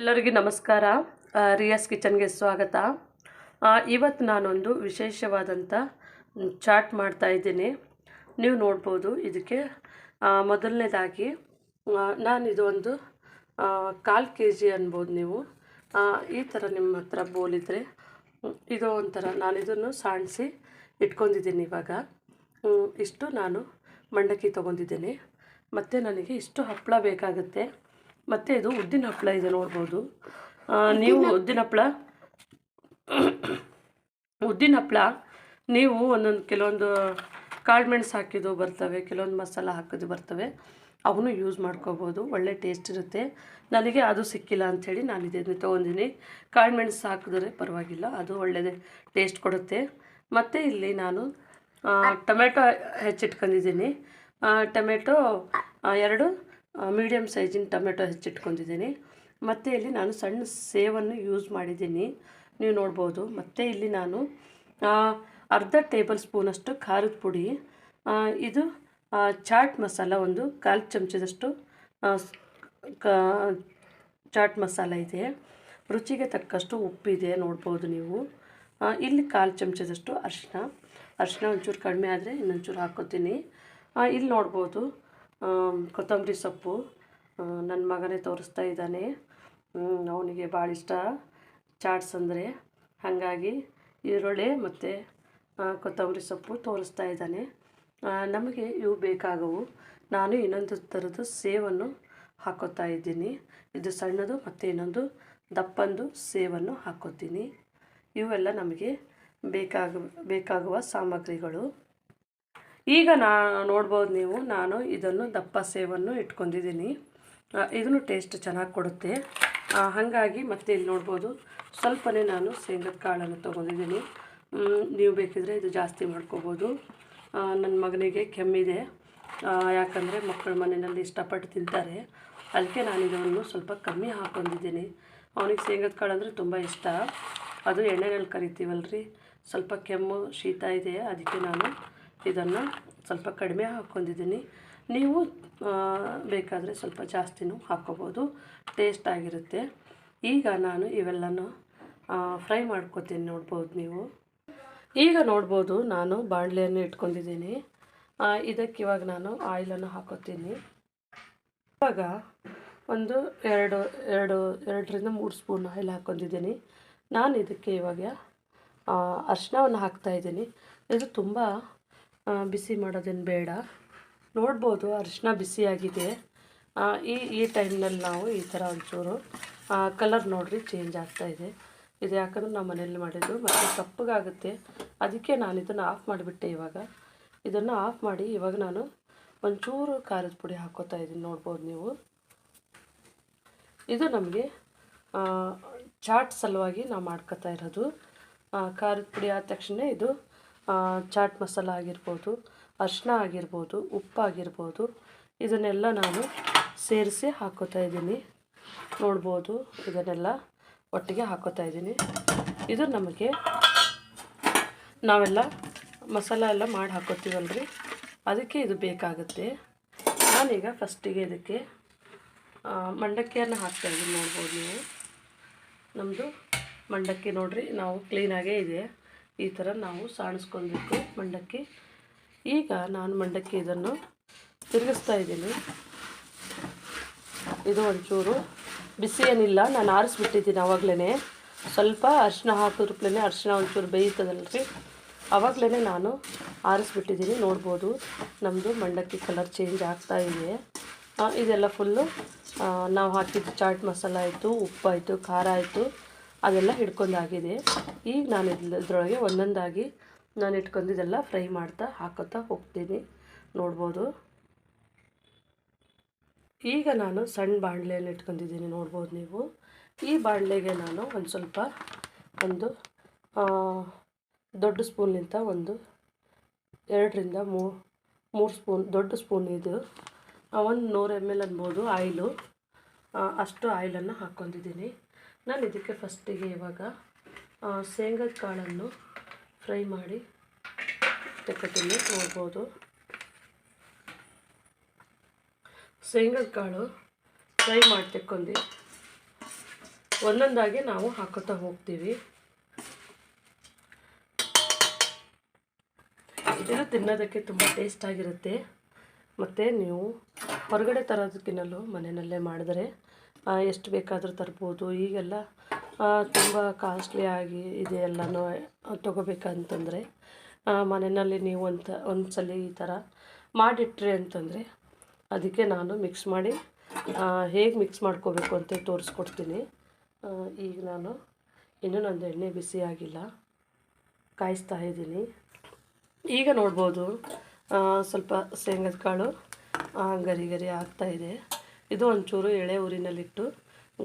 ಎಲ್ಲರಿಗೂ ನಮಸ್ಕಾರ. ರಿಯಾಸ್ ಕಿಚನ್ಗೆ ಸ್ವಾಗತ. ಇವತ್ತು ನಾನೊಂದು ವಿಶೇಷವಾದಂಥ ಚಾಟ್ ಮಾಡ್ತಾ ಇದ್ದೀನಿ. ನೀವು ನೋಡ್ಬೋದು ಇದಕ್ಕೆ. ಮೊದಲನೇದಾಗಿ ನಾನು ಒಂದು ಕಾಲು ಕೆ ಜಿ ಅನ್ಬೋದು ನೀವು. ಈ ಥರ ನಿಮ್ಮ ಹತ್ರ ಬೋಲಿದ್ರೆ ಇದು ಒಂಥರ ನಾನು ಇದನ್ನು ಸಾಣಿಸಿ ಇಟ್ಕೊಂಡಿದ್ದೀನಿ ಇವಾಗ. ಇಷ್ಟು ನಾನು ಮಂಡಕ್ಕಿ ತೊಗೊಂಡಿದ್ದೀನಿ. ಮತ್ತು ನನಗೆ ಇಷ್ಟು ಹಪ್ಪಳ ಬೇಕಾಗುತ್ತೆ. ಮತ್ತು ಇದು ಉದ್ದಿನ ಹಪ್ಪಳ ಇದೆ ನೋಡ್ಬೋದು. ನೀವು ಉದ್ದಿನ ಹಪ್ಪಳ ಉದ್ದಿನ ಹಪ್ಪಳ ನೀವು ಒಂದೊಂದು ಕೆಲವೊಂದು ಕಾಳು ಮೆಣಸು ಹಾಕಿದ್ದು ಬರ್ತವೆ ಕೆಲವೊಂದು ಮಸಾಲ ಹಾಕಿದ್ದು ಬರ್ತವೆ ಅವನು ಯೂಸ್ ಮಾಡ್ಕೋಬೋದು. ಒಳ್ಳೆ ಟೇಸ್ಟ್ ಇರುತ್ತೆ. ನನಗೆ ಅದು ಸಿಕ್ಕಿಲ್ಲ ಅಂಥೇಳಿ ನಾನು ಇದನ್ನು ತೊಗೊಂಡಿನಿ. ಕಾಳು ಮೆಣಸು ಹಾಕಿದ್ರೆ ಪರವಾಗಿಲ್ಲ ಅದು ಒಳ್ಳೆಯದೇ ಟೇಸ್ಟ್ ಕೊಡುತ್ತೆ. ಮತ್ತು ಇಲ್ಲಿ ನಾನು ಟೊಮೆಟೊ ಹೆಚ್ಚಿಟ್ಕೊಂಡಿದ್ದೀನಿ. ಟೊಮೆಟೊ ಎರಡು ಮೀಡಿಯಮ್ ಸೈಜಿನ ಟೊಮೆಟೊ ಹೆಚ್ಚಿಟ್ಕೊಂಡಿದ್ದೀನಿ. ಮತ್ತು ಇಲ್ಲಿ ನಾನು ಸಣ್ಣ ಸೇವನ್ನು ಯೂಸ್ ಮಾಡಿದ್ದೀನಿ. ನೀವು ನೋಡ್ಬೋದು. ಮತ್ತು ಇಲ್ಲಿ ನಾನು ಅರ್ಧ ಟೇಬಲ್ ಸ್ಪೂನಷ್ಟು ಖಾರದ ಪುಡಿ ಇದು ಚಾಟ್ ಮಸಾಲ ಒಂದು ಕಾಲು ಚಮಚದಷ್ಟು ಚಾಟ್ ಮಸಾಲ ಇದೆ. ರುಚಿಗೆ ತಕ್ಕಷ್ಟು ಉಪ್ಪಿದೆ ನೋಡ್ಬೋದು ನೀವು. ಇಲ್ಲಿ ಕಾಲು ಚಮಚದಷ್ಟು ಅರಿಶಿನ ಅರಿಶಿನ ಒಂಚೂರು ಕಡಿಮೆ ಆದರೆ ಇನ್ನೊಂಚೂರು ಹಾಕೋತೀನಿ. ಇಲ್ಲಿ ನೋಡ್ಬೋದು. ಕೊತ್ತಂಬರಿ ಸೊಪ್ಪು ನನ್ನ ಮಗನೇ ತೋರಿಸ್ತಾ ಇದ್ದಾನೆ. ಅವನಿಗೆ ಭಾಳ ಇಷ್ಟ. ಚಾಟ್ಸ್ ಅಂದರೆ ಹಾಗಾಗಿ ಈರುಳ್ಳಿ ಮತ್ತು ಕೊತ್ತಂಬರಿ ಸೊಪ್ಪು ತೋರಿಸ್ತಾ ಇದ್ದಾನೆ. ನಮಗೆ ಇವು ಬೇಕಾಗವು. ನಾನು ಇನ್ನೊಂದು ಥರದ ಸೇವನ್ನು ಹಾಕೋತಾ ಇದ್ದೀನಿ. ಇದು ಸಣ್ಣದು ಮತ್ತು ಇನ್ನೊಂದು ದಪ್ಪಂದು ಸೇವನ್ನು ಹಾಕೋತೀನಿ. ಇವೆಲ್ಲ ನಮಗೆ ಬೇಕಾಗ, ಬೇಕಾಗುವ ಸಾಮಗ್ರಿಗಳು. ಈಗ ನಾ ನೋಡ್ಬೋದು ನೀವು, ನಾನು ಇದನ್ನು ದಪ್ಪ ಸೇವನ್ನು ಇಟ್ಕೊಂಡಿದ್ದೀನಿ. ಇದನ್ನು ಟೇಸ್ಟ್ ಚೆನ್ನಾಗಿ ಕೊಡುತ್ತೆ. ಹಾಗಾಗಿ ಮತ್ತೆ ಇಲ್ಲಿ ನೋಡ್ಬೋದು, ಸ್ವಲ್ಪನೇ ನಾನು ಶೇಂಗದ ಕಾಳನ್ನು ತೊಗೊಂಡಿದ್ದೀನಿ. ನೀವು ಬೇಕಿದ್ರೆ ಇದು ಜಾಸ್ತಿ ಮಾಡ್ಕೋಬೋದು. ನನ್ನ ಮಗನಿಗೆ ಕೆಮ್ಮಿದೆ. ಯಾಕಂದರೆ ಮಕ್ಕಳ ಮನೆಯಲ್ಲಿ ಇಷ್ಟಪಟ್ಟು ತಿಂತಾರೆ. ಅದಕ್ಕೆ ನಾನು ಇದನ್ನು ಸ್ವಲ್ಪ ಕಮ್ಮಿ ಹಾಕೊಂಡಿದ್ದೀನಿ. ಅವನಿಗೆ ಶೇಂಗದ ಕಾಳು ಅಂದರೆ ತುಂಬ ಇಷ್ಟ. ಅದು ಎಣ್ಣೆನಲ್ಲಿ ಕರಿತೀವಲ್ರಿ. ಸ್ವಲ್ಪ ಕೆಮ್ಮು ಶೀತ ಇದೆ, ಅದಕ್ಕೆ ನಾನು ಇದನ್ನು ಸ್ವಲ್ಪ ಕಡಿಮೆ ಹಾಕ್ಕೊಂಡಿದ್ದೀನಿ. ನೀವು ಬೇಕಾದರೆ ಸ್ವಲ್ಪ ಜಾಸ್ತಿನೂ ಹಾಕ್ಕೋಬೋದು ಟೇಸ್ಟ್ ಆಗಿರುತ್ತೆ. ಈಗ ನಾನು ಇವೆಲ್ಲನೂ ಫ್ರೈ ಮಾಡ್ಕೊತೀನಿ ನೋಡ್ಬೋದು ನೀವು. ಈಗ ನೋಡ್ಬೋದು ನಾನು ಬಾಣಲೆಯನ್ನು ಇಟ್ಕೊಂಡಿದ್ದೀನಿ. ಇದಕ್ಕೆ ಇವಾಗ ನಾನು ಆಯಿಲನ್ನು ಹಾಕೋತೀನಿ. ಇವಾಗ ಒಂದು ಎರಡು ಎರಡು, ಎರಡರಿಂದ ಮೂರು ಸ್ಪೂನ್ ಆಯಿಲ್ ಹಾಕ್ಕೊಂಡಿದ್ದೀನಿ. ನಾನು ಇದಕ್ಕೆ ಇವಾಗ ಅರಿಶಿನವನ್ನು ಹಾಕ್ತಾಯಿದ್ದೀನಿ ಇದು ತುಂಬ ಬಿಸಿ ಮಾಡೋದೇನು ಬೇಡ. ನೋಡ್ಬೋದು ಅರಿಶಿನ ಬಿಸಿಯಾಗಿದೆ. ಈ ಈ ಟೈಮ್ನಲ್ಲಿ ನಾವು ಈ ಥರ ಒಂಚೂರು ಕಲರ್ ನೋಡಿರಿ ಚೇಂಜ್ ಆಗ್ತಾಯಿದೆ ಇದು. ಯಾಕಂದ್ರೆ ನಾವು ಮನೇಲಿ ಮಾಡಿದ್ದು ಮತ್ತು ಕಪ್ಪಗಾಗುತ್ತೆ ಅದಕ್ಕೆ ನಾನು ಇದನ್ನು ಆಫ್ ಮಾಡಿಬಿಟ್ಟೆ ಇವಾಗ. ಇದನ್ನು ಆಫ್ ಮಾಡಿ ಇವಾಗ ನಾನು ಒಂಚೂರು ಖಾರದ ಪುಡಿ ಹಾಕೋತಾ ಇದ್ದೀನಿ. ನೋಡ್ಬೋದು ನೀವು. ಇದು ನಮಗೆ ಚಾಟ್ ಸಲುವಾಗಿ ನಾವು ಮಾಡ್ಕೋತಾ ಇರೋದು. ಖಾರದ ಪುಡಿ ಆದ ತಕ್ಷಣ ಇದು ಚಾಟ್ ಮಸಾಲ ಆಗಿರ್ಬೋದು ಅರಿಶಿನ ಆಗಿರ್ಬೋದು, ಉಪ್ಪಾಗಿರ್ಬೋದು, ಇದನ್ನೆಲ್ಲ ನಾನು ಸೇರಿಸಿ ಹಾಕೋತಾ ಇದ್ದೀನಿ. ನೋಡ್ಬೋದು, ಇದನ್ನೆಲ್ಲ ಒಟ್ಟಿಗೆ ಹಾಕೋತಾ ಇದ್ದೀನಿ. ಇದು ನಮಗೆ ನಾವೆಲ್ಲ ಮಸಾಲ ಎಲ್ಲ ಮಾಡಿ ಹಾಕೋತೀವಲ್ರಿ? ಅದಕ್ಕೆ ಇದು ಬೇಕಾಗುತ್ತೆ. ನಾನೀಗ ಫಸ್ಟಿಗೆ ಇದಕ್ಕೆ ಮಂಡಕ್ಕಿಯನ್ನು ಹಾಕ್ತಾಯಿದ್ದೀನಿ ನೋಡ್ಬೋದು ನೀವು. ನಮ್ಮದು ಮಂಡಕ್ಕಿ ನೋಡಿರಿ, ನಾವು ಕ್ಲೀನಾಗೇ ಇದೆ. ಈ ಥರ ನಾವು ಸಾಣಿಸ್ಕೊಳ್ಬೇಕು ಮಂಡಕ್ಕಿ. ಈಗ ನಾನು ಮಂಡಕ್ಕಿ ಇದನ್ನು ತಿರುಗಿಸ್ತಾ ಇದ್ದೀನಿ. ಇದು ಒಂಚೂರು ಬಿಸಿ ಏನಿಲ್ಲ ನಾನು ಆರಿಸ್ಬಿಟ್ಟಿದ್ದೀನಿ ಆವಾಗಲೇ ಸ್ವಲ್ಪ ಅರಿಶಿನ ಹಾಕಿದ್ರಪ್ಲೇ ಅರಿಶಿನ ಒಂಚೂರು ಬೇಯ್ತದಲ್ರಿ? ಆವಾಗಲೇ ನಾನು ಆರಿಸ್ಬಿಟ್ಟಿದ್ದೀನಿ, ನೋಡ್ಬೋದು ನಮ್ಮದು ಮಂಡಕ್ಕಿ ಕಲರ್ ಚೇಂಜ್ ಆಗ್ತಾ ಇದೆ. ಇದೆಲ್ಲ ಫುಲ್ಲು ನಾವು ಹಾಕಿದ್ದು ಚಾಟ್ ಮಸಾಲ ಆಯಿತು, ಉಪ್ಪಾಯಿತು, ಖಾರ ಆಯಿತು. ಅದೆಲ್ಲ ಹಿಡ್ಕೊಂಡಾಗಿದೆ. ಈಗ ನಾನು ಇದ್ರೊಳಗೆ ಒಂದೊಂದಾಗಿ ನಾನು ಇಟ್ಕೊಂಡಿದ್ದೆಲ್ಲ ಫ್ರೈ ಮಾಡ್ತಾ ಹಾಕೋತಾ ಹೋಗ್ತೀನಿ. ನೋಡ್ಬೋದು. ಈಗ ನಾನು ಸಣ್ಣ ಬಾಣಲೆಯನ್ನು ಇಟ್ಕೊಂಡಿದ್ದೀನಿ. ನೋಡ್ಬೋದು ನೀವು. ಈ ಬಾಣಲೆಗೆ ನಾನು ಒಂದು ಸ್ವಲ್ಪ ಒಂದು ದೊಡ್ಡ ಸ್ಪೂನ್ನಿಂದ ಒಂದು ಎರಡರಿಂದ ಮೂರು ಸ್ಪೂನ್, ದೊಡ್ಡ ಸ್ಪೂನ್ ಇದು. ಒಂದು ನೂರು ಎಂ ಎಲ್ ಅನ್ಬೋದು ಆಯಿಲು. ಅಷ್ಟು ಆಯಿಲನ್ನು ಹಾಕ್ಕೊಂಡಿದ್ದೀನಿ. ನಾನು ಇದಕ್ಕೆ ಫಸ್ಟಿಗೆ ಇವಾಗ ಶೇಂಗದ ಕಾಳನ್ನು ಫ್ರೈ ಮಾಡಿ ತೆಕ್ಕೊತೀನಿ, ನೋಡ್ಬೋದು. ಶೇಂಗದ ಕಾಳು ಫ್ರೈ ಮಾಡಿ ತೆಕ್ಕೊಂಡು. ಒಂದೊಂದಾಗಿ ನಾವು ಹಾಕೋತಾ ಹೋಗ್ತೀವಿ. ಇದು ತಿನ್ನೋದಕ್ಕೆ ತುಂಬ ಟೇಸ್ಟಾಗಿರುತ್ತೆ ಮತ್ತು ನೀವು ಹೊರಗಡೆ ತರೋದಕ್ಕಿನ್ನಲು ಮನೆಯಲ್ಲೇ ಮಾಡಿದರೆ ಎಷ್ಟು ಬೇಕಾದರೂ ತರ್ಬೋದು. ಈಗೆಲ್ಲ ತುಂಬ ಕಾಸ್ಟ್ಲಿ ಆಗಿ ಇದೆ ಎಲ್ಲನೂ ತೊಗೋಬೇಕಂತಂದರೆ ಮನೆಯಲ್ಲಿ ನೀವು ಒಂದು ಒಂದು ಸಲ ಈ ಥರ ಮಾಡಿಟ್ರಿ ಅಂತಂದರೆ, ಅದಕ್ಕೆ ನಾನು ಮಿಕ್ಸ್ ಮಾಡಿ ಹೇಗೆ ಮಿಕ್ಸ್ ಮಾಡ್ಕೋಬೇಕು ಅಂತ ತೋರಿಸ್ಕೊಡ್ತೀನಿ. ಈಗ ನಾನು ಇನ್ನೂ ನಂದು ಎಣ್ಣೆ ಬಿಸಿ ಆಗಿಲ್ಲ, ಕಾಯಿಸ್ತಾ ಇದ್ದೀನಿ. ಈಗ ನೋಡ್ಬೋದು ಸ್ವಲ್ಪ ಶೇಂಗದ ಕಾಳು ಗರಿ ಗರಿ ಆಗ್ತಾ ಇದೆ ಒಂಚೂರು ಎಳೆ ಊರಿನಲ್ಲಿಟ್ಟು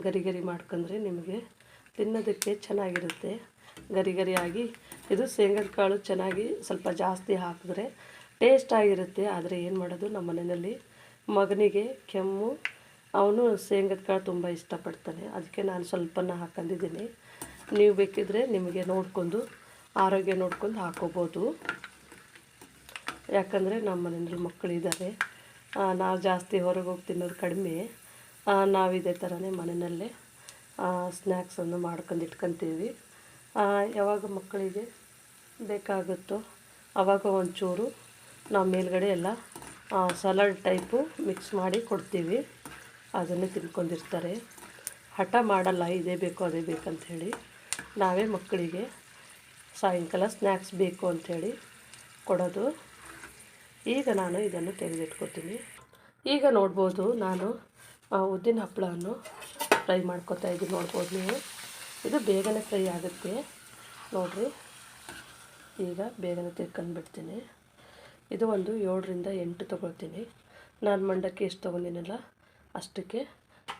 ಗರಿ ಗರಿ ಮಾಡ್ಕೊಂಡ್ರೆ ನಿಮಗೆ ತಿನ್ನೋದಕ್ಕೆ ಚೆನ್ನಾಗಿರುತ್ತೆ. ಗರಿ ಗರಿಯಾಗಿ ಇದು ಶೇಂಗದ ಕಾಳು ಚೆನ್ನಾಗಿ ಸ್ವಲ್ಪ ಜಾಸ್ತಿ ಹಾಕಿದ್ರೆ ಟೇಸ್ಟ್ ಆಗಿರುತ್ತೆ. ಆದರೆ ಏನು ಮಾಡೋದು, ನಮ್ಮ ಮನೆಯಲ್ಲಿ ಮಗನಿಗೆ ಕೆಮ್ಮು, ಅವನು ಶೇಂಗದ ಕಾಳು ತುಂಬ ಇಷ್ಟಪಡ್ತಾನೆ. ಅದಕ್ಕೆ ನಾನು ಸ್ವಲ್ಪನ ಹಾಕೊಂಡಿದ್ದೀನಿ. ನೀವು ಬೇಕಿದ್ರೆ ನಿಮಗೆ ನೋಡ್ಕೊಂಡು, ಆರೋಗ್ಯ ನೋಡ್ಕೊಂಡು ಹಾಕೋಬೋದು. ಯಾಕಂದರೆ ನಮ್ಮ ಮನೆಯಲ್ಲಿ ಮಕ್ಕಳಿದ್ದಾರೆ. ನಾವು ಜಾಸ್ತಿ ಹೊರಗೆ ಹೋಗಿ ತಿನ್ನೋದು ಕಡಿಮೆ. ನಾವು ಇದೇ ಥರನೇ ಮನೆಯಲ್ಲೇ ಸ್ನ್ಯಾಕ್ಸನ್ನು ಮಾಡ್ಕೊಂಡು ಇಟ್ಕೊತೀವಿ. ಯಾವಾಗ ಮಕ್ಕಳಿಗೆ ಬೇಕಾಗುತ್ತೋ ಆವಾಗ ಒಂಚೂರು ನಾವು ಮೇಲ್ಗಡೆ ಎಲ್ಲ ಸಲಾಡ್ ಟೈಪು ಮಿಕ್ಸ್ ಮಾಡಿ ಕೊಡ್ತೀವಿ. ಅದನ್ನೇ ತಿನ್ಕೊಂಡಿರ್ತಾರೆ. ಹಠ ಮಾಡಲ್ಲ, ಇದೇ ಬೇಕು, ಅದೇ ಬೇಕಂತ ಹೇಳಿ ನಾವೇ ಮಕ್ಕಳಿಗೆ ಸಾಯಂಕಾಲ ಸ್ನ್ಯಾಕ್ಸ್ ಬೇಕು ಅಂಥೇಳಿ ಕೊಡೋದು. ಈಗ ನಾನು ಇದನ್ನು ತೆಗೆದಿಟ್ಕೊತೀನಿ. ಈಗ ನೋಡ್ಬೋದು ನಾನು ಉದ್ದಿನ ಹಪ್ಪಳವನ್ನು ಫ್ರೈ ಮಾಡ್ಕೊತಾ ಇದ್ದೀನಿ. ನೋಡ್ಬೋದು ನೀವು. ಇದು ಬೇಗನೆ ಫ್ರೈ ಆಗುತ್ತೆ. ನೋಡಿರಿ. ಈಗ ಬೇಗನೆ ತೆಕ್ಕೊಂಡ್ಬಿಡ್ತೀನಿ ಇದು ಒಂದು ಏಳರಿಂದ ಎಂಟು ತೊಗೊಳ್ತೀನಿ. ನಾನು ಮಂಡಕ್ಕಿ ಎಷ್ಟು ತೊಗೊಂಡಿನಲ್ಲ, ಅಷ್ಟಕ್ಕೆ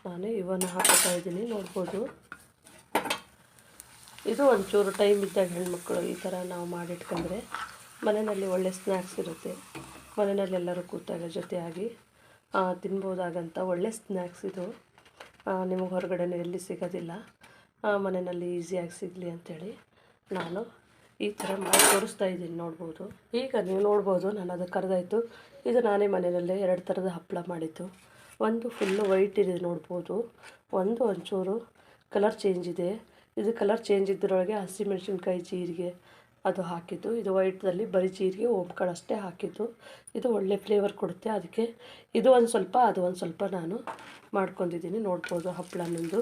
ನಾನು ಇವನ್ನು ಹಾಕ್ತಾ ಇದ್ದೀನಿ. ನೋಡ್ಬೋದು. ಇದು ಒಂಚೂರು ಟೈಮ್ ಇದ್ದಾಗ ಹೆಣ್ಮಕ್ಳು ಈ ಥರ ನಾವು ಮಾಡಿಟ್ಕೊಂಡ್ರೆ ಮನೆಯಲ್ಲಿ ಒಳ್ಳೆ ಸ್ನ್ಯಾಕ್ಸ್ ಇರುತ್ತೆ. ಮನೆಯಲ್ಲಿ ಎಲ್ಲರೂ ಕೂತಾಗ ಜೊತೆಯಾಗಿ ತಿನ್ಬೋದಾಗಂಥ ಒಳ್ಳೆ ಸ್ನ್ಯಾಕ್ಸ್ ಇದು. ನಿಮಗೆ ಹೊರಗಡೆ ಎಲ್ಲಿ ಸಿಗೋದಿಲ್ಲ. ಮನೆಯಲ್ಲಿ ಈಸಿಯಾಗಿ ಸಿಗಲಿ ಅಂಥೇಳಿ ನಾನು ಈ ಥರ ಮಾಡಿ ತೋರಿಸ್ತಾ ಇದ್ದೀನಿ ನೋಡ್ಬೋದು. ಈಗ ನೀವು ನೋಡ್ಬೋದು, ನಾನು ಅದು ಕರೆದಾಯಿತು. ಇದು ನಾನೇ ಮನೆಯಲ್ಲೇ ಎರಡು ಥರದ ಹಪ್ಪಳ ಮಾಡಿದ್ದು. ಒಂದು ಫುಲ್ಲು ವೈಟ್ ಇದೆ ನೋಡ್ಬೋದು. ಒಂದು ಒಂಚೂರು ಕಲರ್ ಚೇಂಜ್ ಇದೆ. ಇದು ಕಲರ್ ಚೇಂಜ್ ಇದ್ದರೊಳಗೆ ಹಸಿಮೆಣ್ಸಿನ್ಕಾಯಿ ಜೀರಿಗೆ ಅದು ಹಾಕಿದ್ದು. ಇದು ವೈಟ್ದಲ್ಲಿ ಬರೀ ಜೀರಿಗೆ ಓಂಕಾಳು ಅಷ್ಟೇ ಹಾಕಿದ್ದು. ಇದು ಒಳ್ಳೆ ಫ್ಲೇವರ್ ಕೊಡುತ್ತೆ ಅದಕ್ಕೆ. ಇದು ಒಂದು ಸ್ವಲ್ಪ, ಅದು ಒಂದು ಸ್ವಲ್ಪ ನಾನು ಮಾಡ್ಕೊಂಡಿದ್ದೀನಿ. ನೋಡ್ಬೋದು ಹಪ್ಪಳ ನಂದು.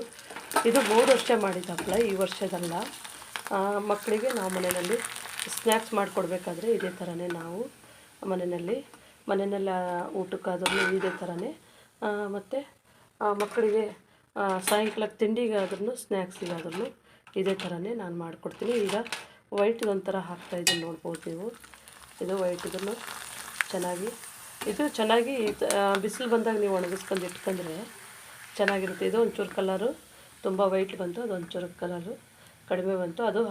ಇದು ಮೂರು ವರ್ಷ ಮಾಡಿದ ಹಪ್ಪಳ, ಈ ವರ್ಷದಲ್ಲ. ಮಕ್ಕಳಿಗೆ ನಾವು ಮನೆಯಲ್ಲಿ ಸ್ನ್ಯಾಕ್ಸ್ ಮಾಡಿಕೊಡ್ಬೇಕಾದ್ರೆ ಇದೇ ಥರನೇ ನಾವು ಮನೆಯಲ್ಲಿ ಮನೆಯಲ್ಲ ಊಟಕ್ಕಾದ್ರೂ ಇದೇ ಥರನೇ ಮತ್ತು ಮಕ್ಕಳಿಗೆ ಸಾಯಂಕಾಲಕ್ಕೆ ತಿಂಡಿಗಾದ್ರೂ ಸ್ನ್ಯಾಕ್ಸಿಗಾದ್ರೂ ಇದೇ ಥರನೇ ನಾನು ಮಾಡಿಕೊಡ್ತೀನಿ. ಈಗ ವೈಟ್ ಒಂಥರ ಹಾಕ್ತಾಯಿದ್ದೀನಿ ನೋಡ್ಬೋದು ನೀವು. ಇದು ವೈಟ್, ಇದನ್ನು ಚೆನ್ನಾಗಿ ಇದು ಚೆನ್ನಾಗಿ ಬಿಸಿಲು ಬಂದಾಗ ನೀವು ಒಣಗಿಸ್ಕೊಂಡು ಇಟ್ಕೊಂಡ್ರೆ ಚೆನ್ನಾಗಿರುತ್ತೆ. ಇದು ಒಂಚೂರು ಕಲರು, ತುಂಬ ವೈಟ್ ಬಂತು, ಅದು ಒಂಚೂರು ಕಲರು. ಕಡಿಮೆ ಬಂತು. ಅದು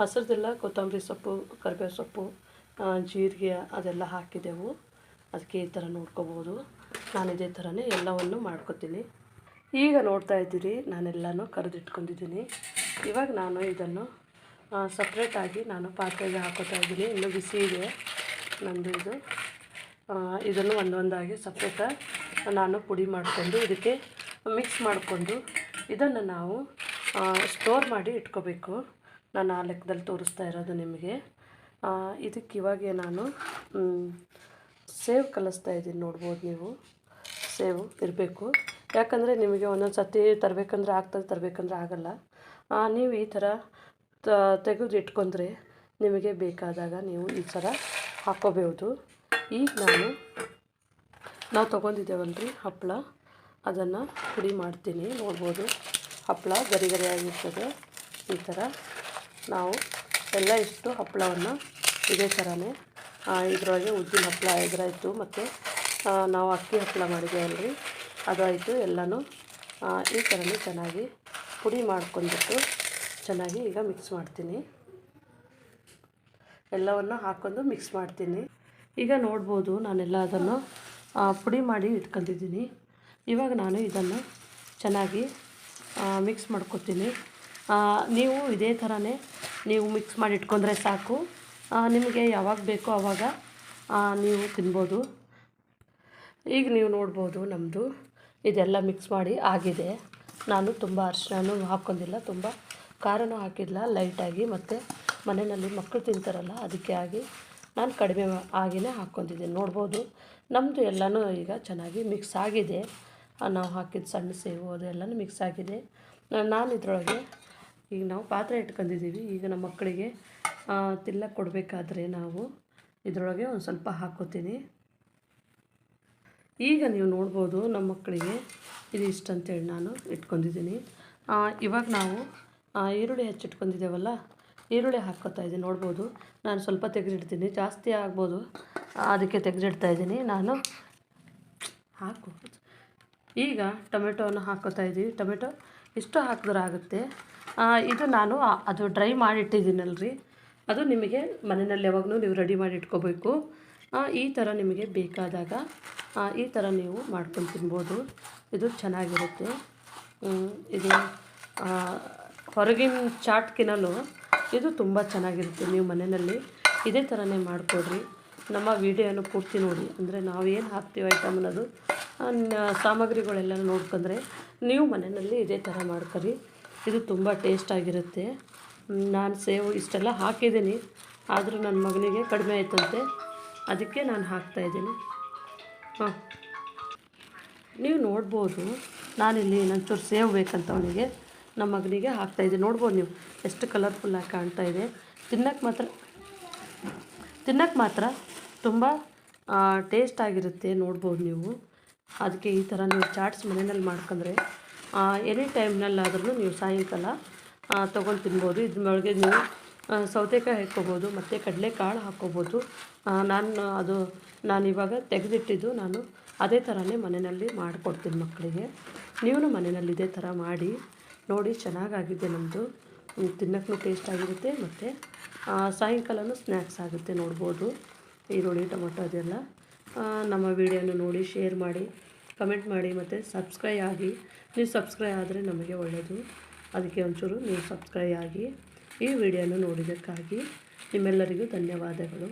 ಹಸಿರದೆಲ್ಲ, ಕೊತ್ತಂಬರಿ ಸೊಪ್ಪು, ಕರಿಬೇವು ಸೊಪ್ಪು ಜೀರಿಗೆ ಅದೆಲ್ಲ ಹಾಕಿದ್ದೆವು ಅದಕ್ಕೆ ಈ ಥರ ನೋಡ್ಕೋಬೋದು. ನಾನು ಇದೇ ಥರನೇ ಎಲ್ಲವನ್ನು ಮಾಡ್ಕೊತೀನಿ. ಈಗ ನೋಡ್ತಾ ಇದ್ದೀರಿ, ನಾನೆಲ್ಲನೂ ಕರೆದಿಟ್ಕೊಂಡಿದ್ದೀನಿ. ಇವಾಗ ನಾನು ಇದನ್ನು ಸಪ್ರೇಟಾಗಿ ನಾನು ಪಾತ್ರೆಗೆ ಹಾಕೋತಾ ಇದ್ದೀನಿ. ಇನ್ನು ಬಿಸಿ ಇದೆ ನಂದು ಇದು. ಇದನ್ನು ಒಂದೊಂದಾಗಿ ಸಪ್ರೇಟಾಗಿ ನಾನು ಪುಡಿ ಮಾಡಿಕೊಂಡು ಇದಕ್ಕೆ ಮಿಕ್ಸ್ ಮಾಡಿಕೊಂಡು ಇದನ್ನು ನಾವು ಸ್ಟೋರ್ ಮಾಡಿ ಇಟ್ಕೋಬೇಕು. ನಾನು ಆ ಲೆಕ್ಕದಲ್ಲಿ ತೋರಿಸ್ತಾ ಇರೋದು ನಿಮಗೆ. ಇದಕ್ಕೆ ಇವಾಗ ನಾನು ಸೇವ್ ಕಲಿಸ್ತಾ ಇದ್ದೀನಿ ನೋಡ್ಬೋದು ನೀವು. ಸೇವ್ ಇರಬೇಕು. ಯಾಕಂದರೆ ನಿಮಗೆ ಒಂದೊಂದು ಸತಿ ತರಬೇಕಂದ್ರೆ ಆಗ್ತದೆ, ತರಬೇಕಂದ್ರೆ ಆಗಲ್ಲ. ನೀವು ಈ ಥರ ತೆಗೆದು ಇಟ್ಕೊಂಡ್ರೆ ನಿಮಗೆ ಬೇಕಾದಾಗ ನೀವು ಈ ಥರ ಹಾಕೋಬಹುದು ಈಗ ನಾನು, ನಾವು ತೊಗೊಂಡಿದ್ದೇವಲ್ರಿ ಹಪ್ಪಳ. ಅದನ್ನು ಪುಡಿ ಮಾಡ್ತೀನಿ, ನೋಡ್ಬೋದು. ಹಪ್ಪಳ ಗರಿ ಗರಿಯಾಗಿರ್ತದೆ ಈ ಥರ ನಾವು ಎಲ್ಲ ಇಷ್ಟು ಹಪ್ಪಳವನ್ನು ಇದೇ ಥರನೇ ಇದರೊಳಗೆ ಉದ್ದಿನ ಹಪ್ಪಳ ಎದುರಾಯಿತು ಮತ್ತು ನಾವು ಅಕ್ಕಿ ಹಪ್ಪಳ ಮಾಡಿದ್ದೇವಲ್ರಿ ಅದಾಯಿತು ಎಲ್ಲನೂ ಈ ಥರನೇ ಚೆನ್ನಾಗಿ ಪುಡಿ ಮಾಡ್ಕೊಂಡ್ಬಿಟ್ಟು ಚೆನ್ನಾಗಿ ಈಗ ಮಿಕ್ಸ್ ಮಾಡ್ತೀನಿ. ಎಲ್ಲವನ್ನು ಹಾಕ್ಕೊಂಡು ಮಿಕ್ಸ್ ಮಾಡ್ತೀನಿ. ಈಗ ನೋಡ್ಬೋದು ನಾನೆಲ್ಲ ಅದನ್ನು ಪುಡಿ ಮಾಡಿ ಇಟ್ಕೊಂಡಿದ್ದೀನಿ. ಇವಾಗ ನಾನು ಇದನ್ನು ಚೆನ್ನಾಗಿ ಮಿಕ್ಸ್ ಮಾಡ್ಕೊತೀನಿ. ನೀವು ಇದೇ ಥರನೇ ನೀವು ಮಿಕ್ಸ್ ಮಾಡಿ ಇಟ್ಕೊಂಡ್ರೆ ಸಾಕು. ನಿಮಗೆ ಯಾವಾಗ ಬೇಕೋ ಆವಾಗ ನೀವು ತಿನ್ಬೋದು. ಈಗ ನೀವು ನೋಡ್ಬೋದು ನಮ್ಮದು ಇದೆಲ್ಲ ಮಿಕ್ಸ್ ಮಾಡಿ ಆಗಿದೆ. ನಾನು ತುಂಬ ಅರಿಶಿನೂ ಹಾಕ್ಕೊಂಡಿಲ್ಲ ತುಂಬ ಖಾರನೂ ಹಾಕಿಲ್ಲ ಲೈಟಾಗಿ ಮತ್ತು ಮನೆಯಲ್ಲಿ ಮಕ್ಕಳು ತಿಂತಾರಲ್ಲ, ಅದಕ್ಕೆ ಆಗಿ ನಾನು ಕಡಿಮೆ ಆಗಿನೇ ಹಾಕ್ಕೊತಿದ್ದೀನಿ ನೋಡ್ಬೋದು ನಮ್ಮದು ಎಲ್ಲನೂ ಈಗ ಚೆನ್ನಾಗಿ ಮಿಕ್ಸ್ ಆಗಿದೆ. ನಾವು ಹಾಕಿದ ಸಣ್ಣ ಸೇವು ಅದೆಲ್ಲನೂ ಮಿಕ್ಸ್ ಆಗಿದೆ. ನಾನು ಇದರೊಳಗೆ ಈಗ ನಾವು ಪಾತ್ರೆ ಇಟ್ಕೊಂಡಿದ್ದೀವಿ ಈಗ ನಮ್ಮ ಮಕ್ಕಳಿಗೆ ತಿಲ್ಲ ಕೊಡಬೇಕಾದ್ರೆ ನಾವು ಇದರೊಳಗೆ ಒಂದು ಸ್ವಲ್ಪ ಹಾಕ್ಕೋತೀನಿ ಈಗ ನೀವು ನೋಡ್ಬೋದು, ನಮ್ಮ ಮಕ್ಕಳಿಗೆ ಇದು ಇಷ್ಟಂತೇಳಿ ನಾನು ಇಟ್ಕೊಂಡಿದ್ದೀನಿ. ಇವಾಗ ನಾವು ಈರುಳ್ಳಿ ಹೆಚ್ಚಿಟ್ಕೊಂಡಿದ್ದೇವಲ್ಲ, ಈರುಳ್ಳಿ ಹಾಕ್ಕೊತಾ ಇದ್ದೀನಿ, ನೋಡ್ಬೋದು. ನಾನು ಸ್ವಲ್ಪ ತೆಗೆದಿಡ್ತೀನಿ, ಜಾಸ್ತಿ ಆಗ್ಬೋದು. ಅದಕ್ಕೆ ತೆಗೆದಿಡ್ತಾ ಇದ್ದೀನಿ. ನಾನು ಹಾಕು. ಈಗ ಟೊಮೆಟೊನ ಹಾಕೋತಾ ಇದ್ದೀವಿ. ಟೊಮೆಟೊ ಇಷ್ಟು ಹಾಕಿದ್ರೆ ಆಗುತ್ತೆ? ಇದು ನಾನು ಅದು ಡ್ರೈ ಮಾಡಿಟ್ಟಿದ್ದೀನಲ್ರಿ. ಅದು ನಿಮಗೆ ಮನೆಯಲ್ಲಿ ಯಾವಾಗಲೂ ನೀವು ರೆಡಿ ಮಾಡಿ ಇಟ್ಕೋಬೇಕು. ಈ ಥರ ನಿಮಗೆ ಬೇಕಾದಾಗ ಈ ಥರ ನೀವು ಮಾಡ್ಕೊಂಡು ತಿನ್ಬೋದು. ಇದು ಚೆನ್ನಾಗಿರುತ್ತೆ. ಇದು ಹೊರಗಿನ ಚಾಟ್ಕಿನಲ್ಲೂ ಇದು ತುಂಬ ಚೆನ್ನಾಗಿರುತ್ತೆ ನೀವು ಮನೆಯಲ್ಲಿ. ಇದೇ ಥರನೇ ಮಾಡಿಕೊಡ್ರಿ. ನಮ್ಮ ವಿಡಿಯೋನ ಪೂರ್ತಿ ನೋಡಿ. ಅಂದರೆ ನಾವು ಏನು ಹಾಕ್ತೀವಿ ಐಟಮ್ ಅನ್ನೋದು ಸಾಮಗ್ರಿಗಳೆಲ್ಲ ನೋಡ್ಕೊಂಡ್ರೆ ನೀವು ಮನೆಯಲ್ಲಿ ಇದೇ ಥರ ಮಾಡ್ಕೊರಿ. ಇದು ತುಂಬ ಟೇಸ್ಟಾಗಿರುತ್ತೆ ನಾನು ಸೇವು ಇಷ್ಟೆಲ್ಲ ಹಾಕಿದ್ದೀನಿ. ಆದರೂ ನನ್ನ ಮಗನಿಗೆ ಕಡಿಮೆ ಆಯ್ತಂತೆ. ಅದಕ್ಕೆ ನಾನು ಹಾಕ್ತಾಯಿದ್ದೀನಿ ಹಾಂ. ನೀವು ನೋಡ್ಬೋದು. ನಾನಿಲ್ಲಿ ನಂಚೂರು ಸೇವ್ ಬೇಕಂತ ಅವನಿಗೆ. ನಮ್ಮ ಮಗನಿಗೆ ಹಾಕ್ತಾಯಿದ್ದೆ ನೋಡ್ಬೋದು ನೀವು ಎಷ್ಟು ಕಲರ್ಫುಲ್ಲಾಗಿ ಕಾಣ್ತಾ ಇದೆ. ತಿನ್ನಕ್ಕೆ ಮಾತ್ರ ತಿನ್ನಕ್ಕೆ ಮಾತ್ರ ತುಂಬ ಟೇಸ್ಟ್ ಆಗಿರುತ್ತೆ ನೋಡ್ಬೋದು ನೀವು. ಅದಕ್ಕೆ ಈ ಥರ ನೀವು ಚಾಟ್ಸ್ ಮನೆಯಲ್ಲಿ ಮಾಡ್ಕೊಂಡ್ರೆ ಎನಿ ಟೈಮ್ನಲ್ಲಾದ್ರೂ ನೀವು ಸಾಯಂಕಾಲ ತೊಗೊಂಡು ತಿನ್ಬೋದು. ಇದ್ರೊಳಗೆ ನೀವು ಸೌತೆಕಾಯಿ ಹಾಕ್ಕೋಬೋದು, ಮತ್ತು ಕಡಲೆಕಾಳು ಹಾಕ್ಕೋಬೋದು. ನಾನು, ಅದು ನಾನು ಇವಾಗ ತೆಗೆದಿಟ್ಟಿದ್ದು ನಾನು ಅದೇ ಥರನೇ ಮನೆಯಲ್ಲಿ ಮಾಡಿಕೊಡ್ತೀನಿ ಮಕ್ಕಳಿಗೆ. ನೀವು ಮನೆಯಲ್ಲಿ ಇದೇ ಥರ ಮಾಡಿ. ನೋಡಿ, ಚೆನ್ನಾಗಾಗಿದೆ ನಮ್ಮದು ತಿನ್ನೋಕ್ಕೂ ಟೇಸ್ಟ್ ಆಗಿರುತ್ತೆ ಮತ್ತು ಸಾಯಂಕಾಲನೂ ಸ್ನ್ಯಾಕ್ಸ್ ಆಗುತ್ತೆ ನೋಡ್ಬೋದು. ಈರುಳ್ಳಿ ಟೊಮೊಟೊ ಅದೆಲ್ಲ. ನಮ್ಮ ವಿಡಿಯೋನ ನೋಡಿ ಶೇರ್ ಮಾಡಿ ಕಮೆಂಟ್ ಮಾಡಿ ಮತ್ತು ಸಬ್ಸ್ಕ್ರೈಬ್ ಆಗಿ. ನೀವು ಸಬ್ಸ್ಕ್ರೈಬ್ ಆದರೆ ನಮಗೆ ಒಳ್ಳೆಯದು ಅದಕ್ಕೆ ಒಂಚೂರು ನೀವು ಸಬ್ಸ್ಕ್ರೈಬ್ ಆಗಿ ಈ ವಿಡಿಯೋನ ನೋಡಿದ್ದಕ್ಕಾಗಿ ನಿಮ್ಮೆಲ್ಲರಿಗೂ ಧನ್ಯವಾದಗಳು.